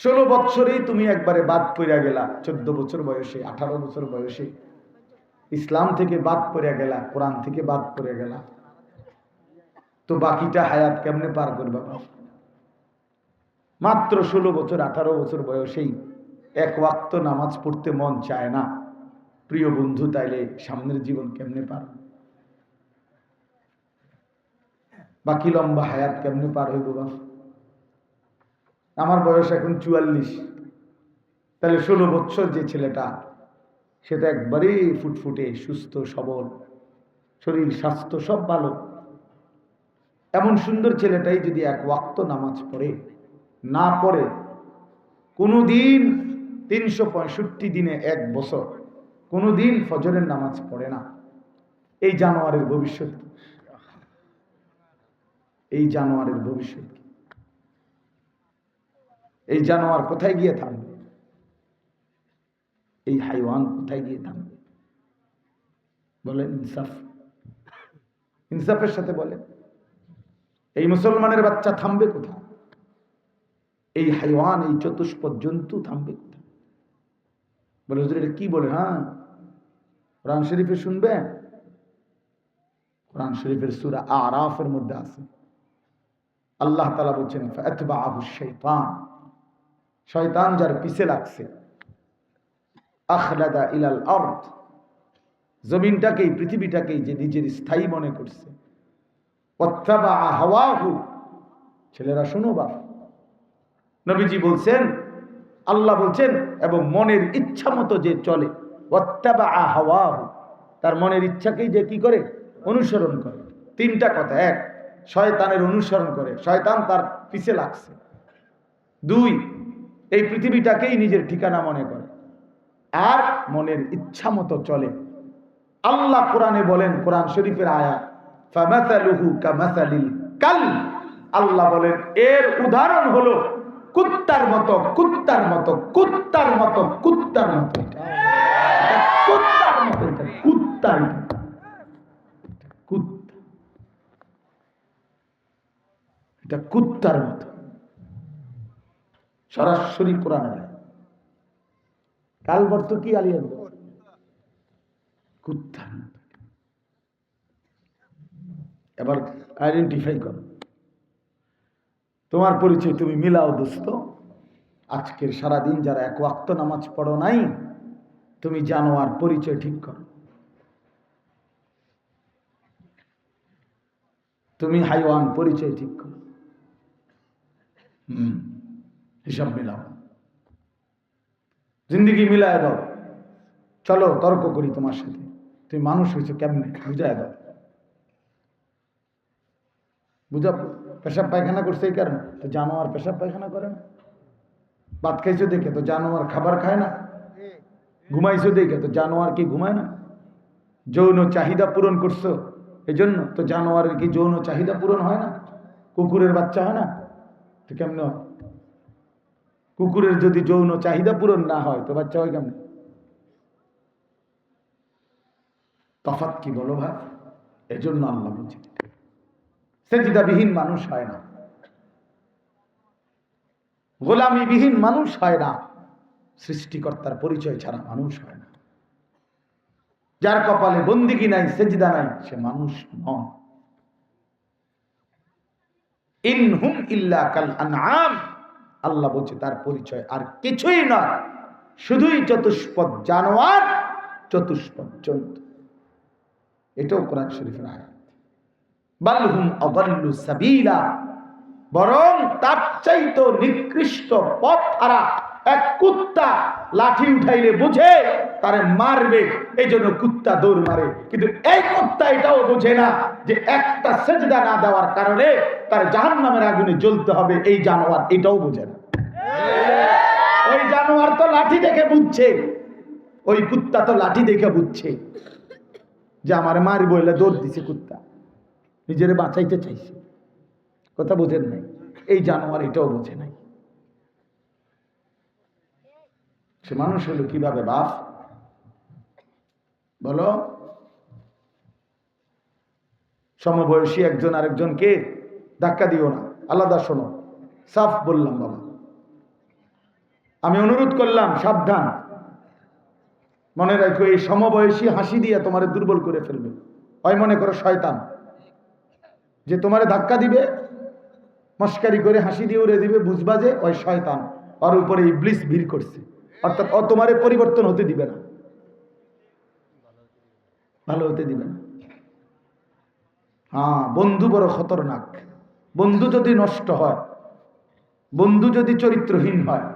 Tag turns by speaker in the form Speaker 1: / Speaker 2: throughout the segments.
Speaker 1: ষোলো বৎসরেই তুমি একবারে বাদ পড়িয়া গেলা, চোদ্দ বছর বয়সে, আঠারো বছর বয়সে। ইসলাম থেকে বাদ পড়িয়া গেলা, কোরআন থেকে বাদ পড়ে গেলা। তো বাকিটা হায়াত কেমনে পার করবা মাত্র ষোলো বছর, আঠারো বছর বয়সেই এক ওয়াক্ত নামাজ পড়তে মন চায় না। প্রিয় বন্ধু, তাইলে সামনের জীবন কেমনে পার? বাকি লম্বা হায়াত কেমনে পার হইব বাবা আমার বয়স এখন চুয়াল্লিশ। তাহলে ষোলো বছর যে ছেলেটা সেটা একবারেই ফুটফুটে, সুস্থ, সবল, শরীর, স্বাস্থ্য সব ভালো। এমন সুন্দর ছেলেটাই যদি এক ওয়াক্ত নামাজ পড়ে, না পড়ে কোনো দিন তিনশো পঁয়ষট্টি দিনে এক বছর কোনো দিন ফজরের নামাজ পড়ে না। এই জানোয়ারের ভবিষ্যৎ এই জানোয়ারের ভবিষ্যৎ? এই জানোয়ার কোথায় গিয়ে থামবে? এই হাইওয়ান কোথায় গিয়ে থামবে? বলেন ইনসাফ। ইনসাফের সাথে বলেন। এই মুসলমানের বাচ্চা থামবে কোথায়? এই হাইওয়ান, এই চতুষ্পদ জন্তু থামবে কোথায়? বলে হুজুর, এটা কি বলে? হ্যাঁ। কোরআন শরীফে শুনবেন কোরআন শরীফের সুরা আরাফের মধ্যে আছে। আল্লাহ তালা বলছেন শয়তান যার পিছে লাগছে। আখলাদা ইলাল আরদ। জমিনটাকেই, পৃথিবীটাকেই যে নিজের স্থায়ী মনে করছে। ছেলেরা, শোনো বা নবীজি বলছেন, আল্লাহ বলছেন, এবং মনের ইচ্ছা মতো যে চলে তার মনের ইচ্ছাকেই যে কি করে? অনুসরণ করে। তিনটা কথা। এক, শয়তানের অনুসরণ করে। শয়তান তার পিছে লাগছে। দুই এই পৃথিবীটাকেই নিজের ঠিকানা মনে করে। আর মনের ইচ্ছা মতো চলে। আল্লাহ কোরআনে বলেন, কোরআন শরীফের আয়া কাল। আল্লাহ বলেন, এর উদাহরণ হলো কুত্তার মতো কুত্তার মতো কুত্তার মতো কুত্তার মতো। কুত্তার মতো কুত্তার কুত্তা। এটা কুত্তার মতো। সরাসরি কোরআন কাল বর্ত কি আলিয়ান মতো এবার আইডেন্টিফাই করো। তোমার পরিচয় তুমি মিলাও দোস্ত। আজকের সারাদিন যারা এক ওয়াক্ত নামাজ পড়ো নাই, তুমি জানো আর পরিচয় ঠিক করো। তুমি হাইওয়ান পরিচয় ঠিক করো। হুম। হিসাব মিলাও। জিন্দিগি মিলায় দাও। চলো, তর্ক করি তোমার সাথে। তুমি মানুষ হয়েছো কেমনে? বুঝায় দাও। বুঝা, পেশাব পায়খানা করছে এই কারণে? তো জানোয়ার পেশাব পায়খানা করে না। ভাত খাইছো দেখে, তো জানোয়ার খাবার খায় না। ঘুমাইছো দেখে, তো জানোয়ার কি ঘুমায় না। যৌন চাহিদা পূরণ করছ এই জন্য তো জানোয়ারের কি যৌন চাহিদা পূরণ হয় না। কুকুরের বাচ্চা হয় না। তো কেমনে হয়? কুকুরের যদি যৌন চাহিদা পূরণ না হয়, তো বাচ্চা হয় কেমন? তফাত কি বলো ভাই? এজন্য আল্লাহ বলছে। সেজিদাবিহীন মানুষ হয় না। গোলামিবিহীন মানুষ হয় না। সৃষ্টিকর্তার পরিচয় ছাড়া মানুষ হয় না। যার কপালে বন্দিগি নাই, সেজিদা নাই, সে মানুষ নয়। ইনহুম ইল্লা কাল আনআম। আল্লাহ বলছে, তার পরিচয় আর কিছুই নয়। শুধুই চতুষ্পদ জানোয়ার, চতুষ্পদ জন্তু। এটাও কোরআন শরীফের আয়াত। বালহুম অদল্লু সাবিলা, বরং তার চাইতো নিকৃষ্ট পথ হারা এক কুত্তা লাঠি উঠাইলে বুঝে, তারে মারবে এই জন্য কুত্তা দৌড় মারে। কিন্তু এই কুত্তা এটাও বোঝে না যে একটা সেজদা না দেওয়ার কারণে তার জাহান নামের আগুনে জ্বলতে হবে, এই জানোয়ার এটাও বোঝে না। ওই জানোয়ার তো লাঠি দেখে বুঝছে। ওই কুত্তা তো লাঠি দেখে বুঝছে। যে আমার মার বইলে দৌড় দিছে কুত্তা। নিজেরে বাঁচাইতে চাইছে। কথা বোঝেন নাই? এই জানোয়ার এটাও বোঝে নাই। সে মানুষ হলো কীভাবে বাপ? বলো। সমবয়সী একজন আরেকজনকে ধাক্কা দিও না। আলাদা শোনো। সাফ বললাম বাবা। আমি অনুরোধ করলাম, সাবধান। মনে রাখো, এই সমবয়সী হাসি দিয়ে তোমারে দুর্বল করে ফেলবে। হয় মনে করো শয়তান, যে তোমারে ধাক্কা দিবে, মস্কারি করে হাসি দিয়ে উড়ে দিবে, বুঝবা যে ওই শয়তান ওর উপরে ইবলিস ভিড় করছে। অর্থাৎ ও তোমারে পরিবর্তন হতে দিবে না। ভালো হতে দিবে না। হ্যাঁ বন্ধু বড় খতরনাক। বন্ধু যদি নষ্ট হয়, বন্ধু যদি চরিত্রহীন হয়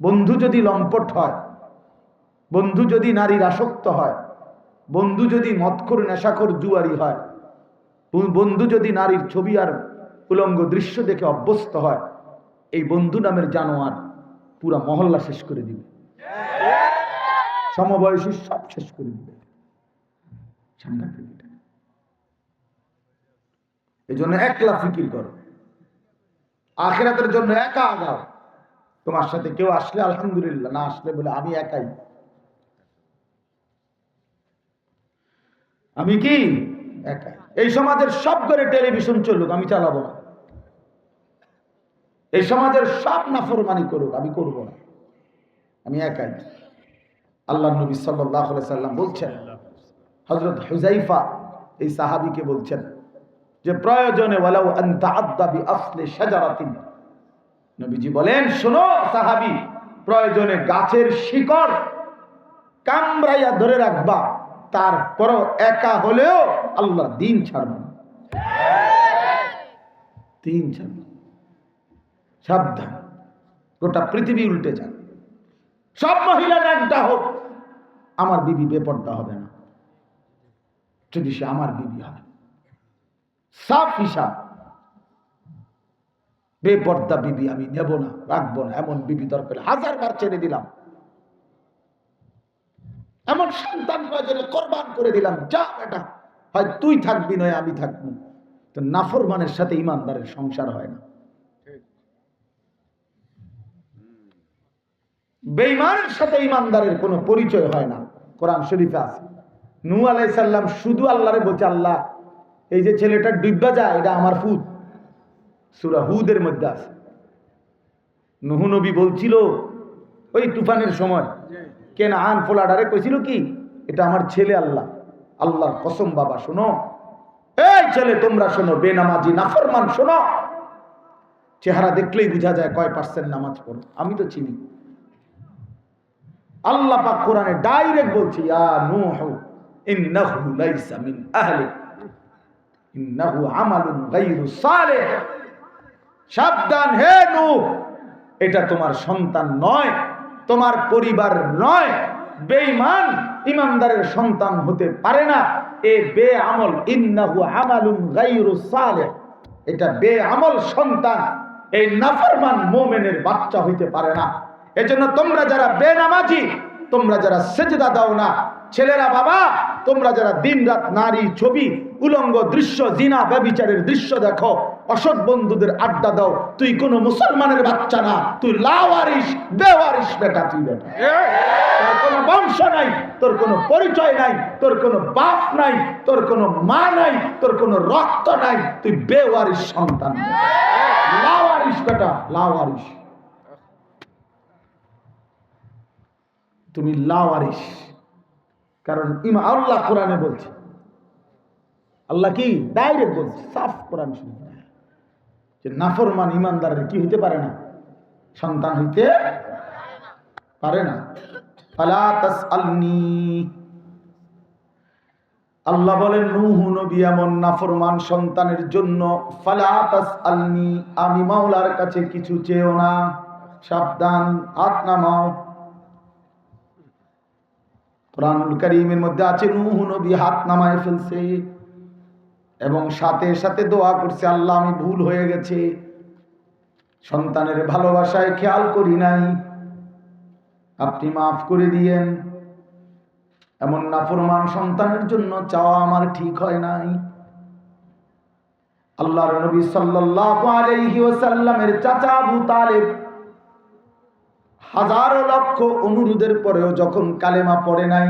Speaker 1: বন্ধু যদি লম্পট হয়, বন্ধু যদি নারীর আসক্ত হয়, বন্ধু যদি মৎখর নেশাখর জুয়ারি হয়, বন্ধু যদি নারীর ছবি আর উলঙ্গ দৃশ্য দেখে অভ্যস্ত হয়, এই বন্ধু নামের জানোয়ার পুরা মহল্লা শেষ করে দিবে। সমবয়সী সব শেষ করে দিবে। এই জন্য একলা ফিকির করো। আখেরাতের জন্য একা আগাও। তোমার সাথে কেউ আসলে আলহামদুলিল্লাহ, না আসলে বলে আমি একাই। আমি কি? একাই। এই সমাজের সব করে টেলিভিশন চলুক, আমি চালাবো না। এই সমাজের সব নাফরমানি করুক, আমি করব না। আমি একাই। আল্লাহ নবী সাল্লাহ সাল্লাম বলছেন হজরত হুজাইফা এই সাহাবিকে বলছেন যে, প্রয়োজনে ওয়ালাউ আনতা আদ্দা বি আসলি শাজারাতিন। নবীজি বলেন, শোনো সাহাবি, প্রয়োজনে গাছের শিকড় কামড়াইয়া ধরে রাখবা। তারপরও একা হলেও আল্লাহ দিন ছাড়বে দিন সাবধান, গোটা পৃথিবী উল্টে যান সব মহিলা একটা হোক, আমার বিবি বেপর্দা হবে না। যদি সে আমার বিবি হয়। সাফ হিসাব। বেপর্দা বিবি আমি নেব না, রাখব না। এমন বিবি দরকার। হাজার বার ছেড়ে দিলাম। এমন সন্তান প্রয়োজনে কোরবান করে দিলাম। যা বেটা, হয় তুই থাকবি, নয় আমি থাকব। তো নাফরমানের সাথে ইমানদারের সংসার হয় না। বেঈমানের সাথে ইমানদারের কোনো পরিচয় হয় না। কোরআন শরীফে আছে। নূ আলাই সাল্লাম শুধু আল্লাহরে বলছে, আল্লাহ, এই যে ছেলেটা ডুববা যায়, এটা আমার ফুত। সুরা হুদের মধ্যে আছে। নুহু নবী বলছিল, ওই তুফানের সময়, কেন আন ফোলাডারে? কইছিল কি, এটা আমার ছেলে আল্লাহ, আল্লাহর কসম বাবা, শোনো। এই ছেলে, তোমরা শোনো, বেনামাজি, নাফরমান, শোনো। চেহারা দেখলেই বোঝা যায় কয় পার্সেন্ট নামাজ পড়ো। আমি তো চিনি। আল্লাহ পাক কোরআনে ডাইরেক্ট বলছি, ইয়া নূহ, ইন্নাহু লাইসা মিন আহলিক, ইন্নাহু আমালুন গায়রু সালেহ। সাবধান, হে নূহ এটা তোমার সন্তান নয়, তোমার পরিবার নয়। বেঈমান, ইমানদারের সন্তান হতে পারে না। এ বে আমল ইন্নাহু আমালুন গায়রু সালেহ। এটা বে আমল সন্তান, এই নাফরমান মোমেনের বাচ্চা হইতে পারে না। এজন্য তোমরা যারা বেনামাজি, তোমরা যারা সেজদা দাও না। ছেলেরা বাবা, তোমরা যারা দিনরাত নারী ছবি, উলঙ্গ দৃশ্য, জিনা, ব্যবিচারের দৃশ্য দেখো। অসৎ বন্ধুদের আড্ডা দাও। তুই কোনো মুসলমানের বাচ্চা না। তুই লাওয়ারিস, বেওয়ারিস বেটা তুই বেটা। তোর কোনো বংশ নাই, তোর কোনো পরিচয় নাই, তোর কোনো বাপ নাই, তোর কোনো মা নাই, তোর কোনো রক্ত নাই। তুই বেওয়ারিস সন্তান। লাওয়ারিস বেটা, লাওয়ারিস। তুমি লাওয়ারিস। কারণ ইমা আল্লাহ কোরআনে বলছে। আল্লাহ কি? ডাইরেক্ট বলছে। সাফ কোরআন শুনতে যে নাফরমান ইমানদারের কি হইতে পারে না? সন্তান হইতে পারে না। আল্লাহ বলেন, নূহ এমন নাফরমান সন্তানের জন্য তাসআলনি, আমি মাওলার কাছে কিছু চেয়েও না, সাবধান, হাত নামাও। কোরআনুল করিমের মধ্যে আছে, নূহ হাত নামায় ফেলছে। এবং সাথে সাথে দোয়া করছে, আল্লাহ, আমি ভুল হয়ে গেছে। সন্তানের ভালোবাসায় খেয়াল করি নাই। আপনি মাফ করে দিয়েন। এমন নাফরমান সন্তানের জন্য চাওয়া আমার ঠিক হয় নাই। আল্লাহর নবী সাল্লাল্লাহু চাচা আবু তালেব হাজারো লক্ষ অনুরোধের পরেও যখন কালেমা পড়ে নাই,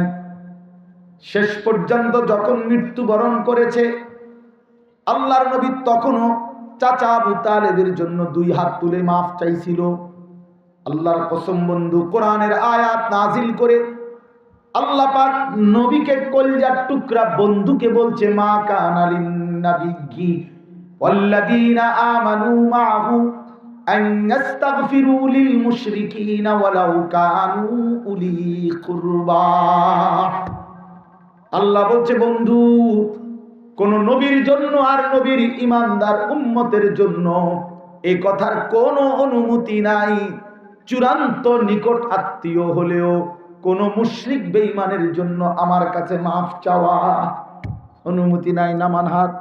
Speaker 1: শেষ পর্যন্ত যখন মৃত্যুবরণ করেছে আল্লাহর নবী তখনও চাচা আবু তালেবের জন্য দুই হাত তুলে মাফ চাইছিল। আল্লাহর কসম বন্ধু, কোরআনের আয়াত নাজিল করে আল্লাহ পাক নবীকে কলজার টুকরা বন্ধুকে বলছে, মা কানালিন ওয়াল্লাযীনা আমানু মাআহু আন ইস্তাগফিরু লিল মুশরিকিনা ওয়ালাউ কানু উলি কুরবা। আল্লাহ বলছে, বন্ধু কোন নবীর জন্য আর নবীর ইমানদার উম্মতের জন্য এই কথার কোনো অনুমতি নাই। চূড়ান্ত নিকট আত্মীয় হলেও কোন মুশরিক বেঈমানের জন্য আমার কাছে মাফ চাওয়া অনুমতি নাই। নামান হাত,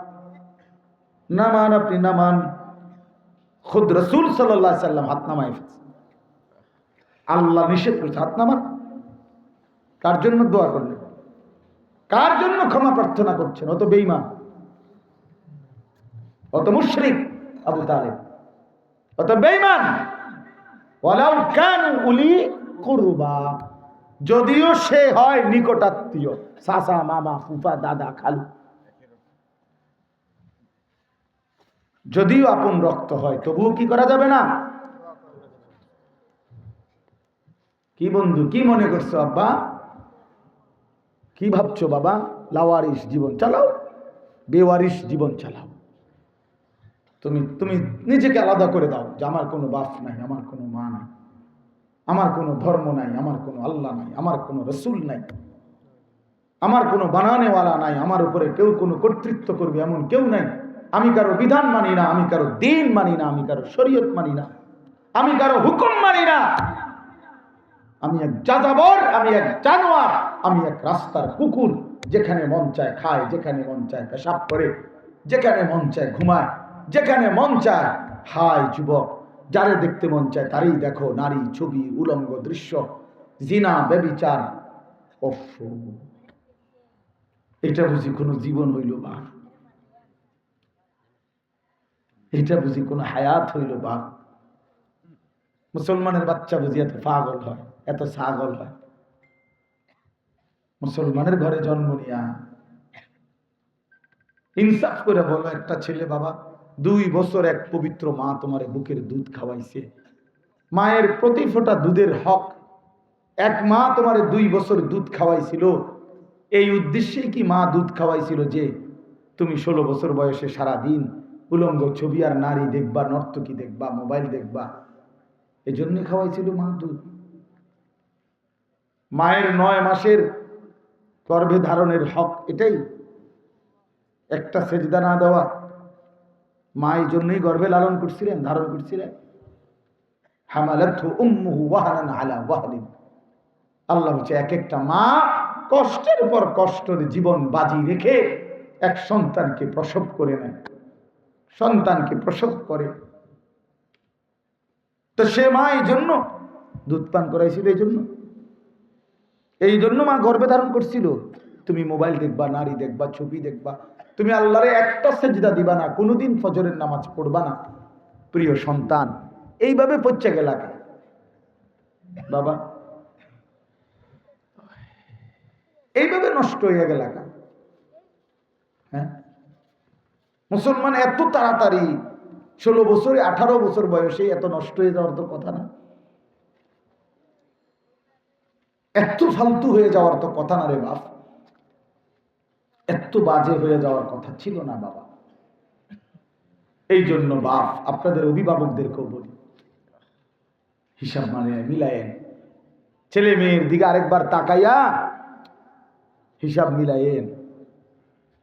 Speaker 1: নামান আপনি নামান। খুদ রসুল সাল্লাহ সাল্লাম হাত নামাই আল্লাহ নিষেধ করছে, হাত নামান। কার জন্য দোয়া করলেন। কার জন্য ক্ষমা প্রার্থনা করছেন? অত বেইমান অত মুশরিক আবু তালেব। অত বেইমান যদিও সে হয় নিকটাত্মীয়। সাসা, মামা, ফুফা, দাদা, খালু। যদিও আপন রক্ত হয়, তবুও কি করা যাবে না? কি বন্ধু, কি মনে করছ আব্বা? কি ভাবছ বাবা? লাওয়ারিস জীবন চালাও বেওয়ারিস জীবন চালাও। তুমি তুমি নিজেকে আলাদা করে দাও যে আমার কোনো বাপ নাই, আমার কোনো মা নাই, আমার কোনো ধর্ম নাই, আমার কোনো আল্লাহ নাই, আমার কোনো রসুল নাই, আমার কোনো বানানেওয়ালা নাই, আমার উপরে কেউ কোনো কর্তৃত্ব করবে এমন কেউ নাই। আমি কারও বিধান মানি না, আমি কারও দিন মানি না, আমি কারও শরীয়ত মানি না, আমি কারও হুকুম মানি না। আমি এক যাযাবর, আমি এক জানোয়ার, আমি এক রাস্তার কুকুর, যেখানে মন চায় খায়, যেখানে মন চায় পেশাব করে, যেখানে মন চায় ঘুমায়, যেখানে মন চায়, হায় যুবক, যারে দেখতে মন চায় তারই দেখো নারী ছবি, উলঙ্গ দৃশ্য, জিনা, বেবিচার। এটা বুঝি কোনো জীবন হইল বা? এটা বুঝি কোনো হায়াত হইল বা? মুসলমানের বাচ্চা বুঝি এত পাগল হয়। এত ছাগল মুসলমানের ঘরে জন্ম নিয়া। ইনসাফ করে বলো, একটা ছেলে বাবা, দুই বছর এক পবিত্র মা তোমার বুকের দুধ খাওয়াইছে। মায়ের প্রতি ফোঁটা দুধের হক। এক মা তোমার দুই বছর দুধ খাওয়াইছিল। এই উদ্দেশ্যেই কি মা দুধ খাওয়াইছিল যে, তুমি ষোলো বছর বয়সে সারা দিন উলঙ্গ ছবি আর নারী দেখবা, নর্তকী দেখবা, মোবাইল দেখবা। এজন্য খাওয়াইছিল মা দুধ। মায়ের নয় মাসের গর্ভে ধারণের হক এটাই। একটা সেজদা না দেওয়া। মা এই জন্যই গর্ভে লালন করছিলেন, ধারণ করছিলেন। আল্লাহ হচ্ছে এক একটা মা কষ্টের পর কষ্টের জীবন বাজি রেখে এক সন্তানকে প্রসব করে নেয়। সন্তানকে প্রসব করে। তো সে মা এই জন্য দুধ পান করাইছিল এই জন্য। এই জন্য মা গর্বে ধারণ করছিল, তুমি মোবাইল দেখবা, নারী দেখবা, ছবি দেখবা, তুমি আল্লাহরে একটা সেজদা দিবা না, কোনোদিন ফজরের নামাজ পড়বা না, প্রিয় সন্তান। এইভাবে পচ্ছে গেলাকে বাবা, এইভাবে নষ্ট হয়ে গেল হ্যাঁ? মুসলমান এত তাড়াতাড়ি, ষোলো বছরে আঠারো বছর বয়সে এত নষ্ট হয়ে যাওয়ার তো কথা না। এত ফালতু হয়ে যাওয়ার তো কথা না রে বাপ। এত বাজে হয়ে যাওয়ার কথা ছিল না বাবা। এই জন্য বাপ, আপনাদের অভিভাবকদেরকেও বলি। হিসাব মানে মিলায়েন। ছেলে মেয়ের দিকে আরেকবার তাকাইয়া হিসাব মিলায়েন।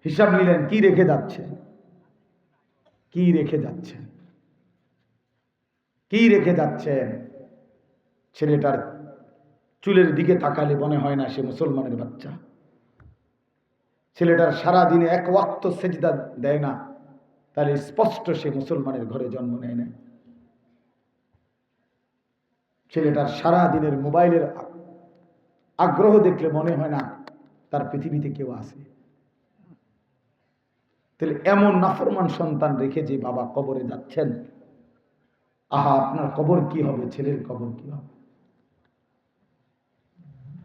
Speaker 1: হিসাব মিলেন কি রেখে যাচ্ছে কি রেখে যাচ্ছেন? কি রেখে যাচ্ছেন? ছেলেটার চুলের দিকে তাকালে মনে হয় না সে মুসলমানের বাচ্চা। ছেলেটার সারা দিনে এক ওয়াক্ত সেজদা দেয় না, তাহলে স্পষ্ট সে মুসলমানের ঘরে জন্ম নেয় না। ছেলেটার সারা দিনের মোবাইলের আগ্রহ দেখলে মনে হয় না তার পৃথিবীতে কেউ আছে। তাহলে এমন নাফরমান সন্তান রেখে যে বাবা কবরে যাচ্ছেন, আহা, আপনার কবর কি হবে? ছেলের কবর কি হবে?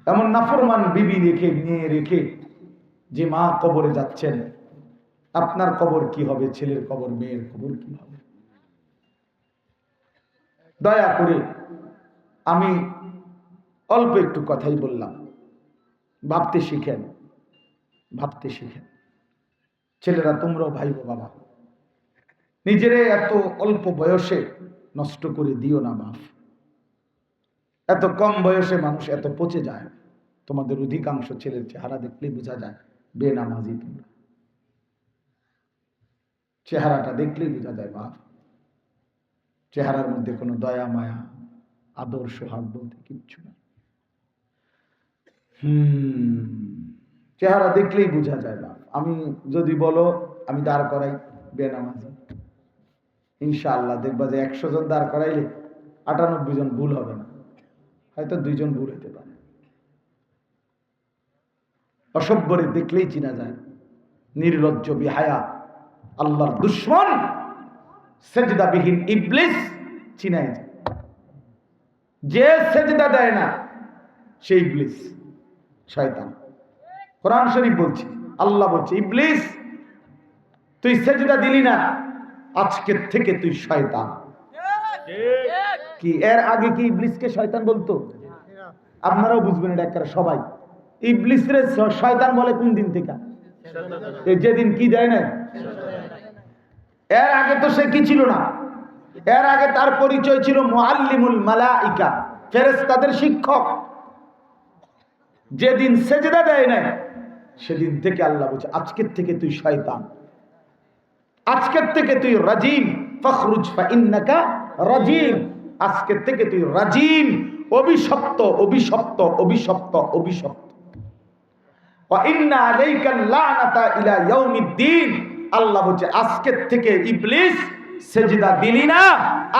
Speaker 1: এমন নাফরমান বিবি রেখে, মেয়ে রেখে যে মা কবরে যাচ্ছেন, আপনার কবর কি হবে? ছেলের কবর, মেয়ের কবর কি হবে? দয়া করে আমি অল্প একটু কথাই বললাম। ভাবতে শিখেন ভাবতে শিখেন। ছেলেরা, তোমরাও ভাইবো বাবা। নিজেরে এত অল্প বয়সে নষ্ট করে দিও না বাপ। এত কম বয়সে মানুষ এত পচে যায়। তোমাদের অধিকাংশ ছেলের চেহারা দেখলেই বোঝা যায়, বেনামাজি তোমরা। চেহারাটা দেখলেই বোঝা যায় বাপ। চেহারার মধ্যে কোনো দয়া, মায়া আদর্শ হাত বলতে কিচ্ছু না হুম, চেহারা দেখলেই বোঝা যায় না আমি যদি বলো, আমি দাঁড় করাই বেনামাজি। ইনশাআল্লাহ দেখবা যে একশো জন দাঁড় করাইলে আটানব্বই জন ভুল হবে না। হয়তো দুইজন ভুল হতে পারে। অসভ্যরে দেখলেই চিনা যায়, নির্লজ্জ, বিহায়া, আল্লাহর দুশ্মন, সেজদাবিহীন ইবলিস চিনাই যায়। যে সেজদা দেয় না সেই ইবলিস, শয়তান। কোরআন শরীফ বলছে, আল্লাহ বলছে, ইবলিস, তুই সেজদা দিলি না, আজকের থেকে তুই শয়তান। কি? এর আগে কি ইবলিসকে শয়তান বলতো? আপনারাও বুঝবেন এটা একটা সবাই। ইবলিসরে শয়তান বলে কোন দিন থেকে? যেদিন কি দেয় না এর আগে তো সে কি ছিল না? এর আগে তার পরিচয় ছিল মুআল্লিমুল মালাইকা, ফেরেশতাদের শিক্ষক। যেদিন সেজদা দেয় না সেদিন থেকে আল্লাহ বলছে, আজকের থেকে তুই শয়তান। আজকের থেকে তুই রাজিম, ফখরুজ ফা ইন্নাকা রাজিম। আজকের থেকে তুই রাজিম। অভিশপ্ত অভিশপ্ত অভিশপ্ত অভিশপ্ত। আজকের থেকে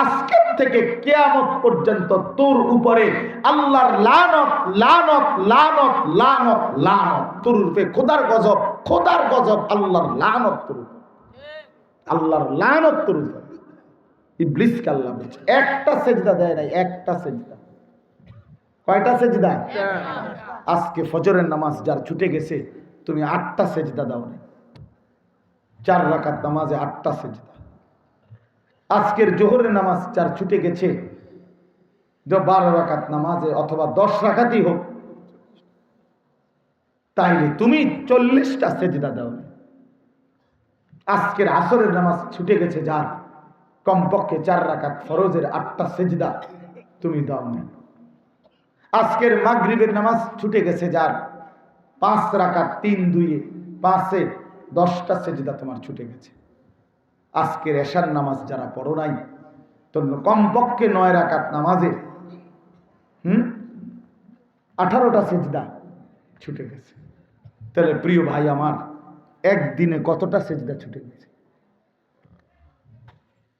Speaker 1: আজকের থেকে কিয়ামত পর্যন্ত তোর উপরে আল্লাহর খোদার গজব খোদার গজব আল্লাহর লানত তোর আল্লাহর লানত তোর উপরে। ইবলিসকে আল্লাহ বলছে একটা সেজদা দেয় নাই একটা সেজদা। কয়টা সেজদা? আজকে ফজরের নামাজ যার ছুটে গেছে তুমি আটটা সেজদা দাও না চার রাকাত নামাজে আটটা সেজদা। আজকের জোহরের নামাজ যার ছুটে গেছে বারো রাকাত নামাজে অথবা দশ রাকাতই হোক তাইলে তুমি চল্লিশটা সেজদা দাও আজকের আসরের নামাজ ছুটে গেছে যার কমপক্ষে চার রাকাত ফরজের আটটা সেজদা তুমি দাও না। আজকের মাগরিবের নামাজ ছুটে গেছে যার পাঁচ রাকাত তিন দুইয়ে পাঁচে দশটা সেজদা তোমার ছুটে গেছে। আজকের এশার নামাজ যারা পড়ো নাই তো কমপক্ষে নয় রাকাত নামাজে, হুম? আঠারোটা সেজদা ছুটে গেছে। তাহলে প্রিয় ভাই আমার, একদিনে কতটা সেজদা ছুটে গেছে?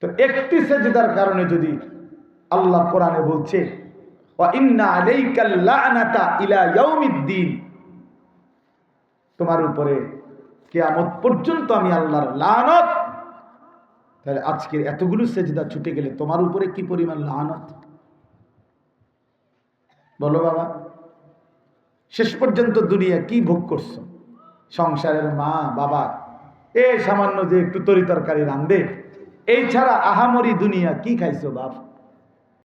Speaker 1: তো একটি সেজদার কারণে যদি আল্লাহ কোরআনে বলছে তোমার উপরে কিয়ামত পর্যন্ত আমি আল্লাহর লানত। তাহলে আজকের এতগুলো সেজদা ছুটে গেলে তোমার উপরে কি পরিমাণ লানত? বলো বাবা, শেষ পর্যন্ত দুনিয়া কি ভোগ করছ? সংসারের মা, বাবা, এ সামান্য যে একটু তরি তরকারি রান্ধে এই ছাড়া আহামরি দুনিয়া কি খাইছো বাপ?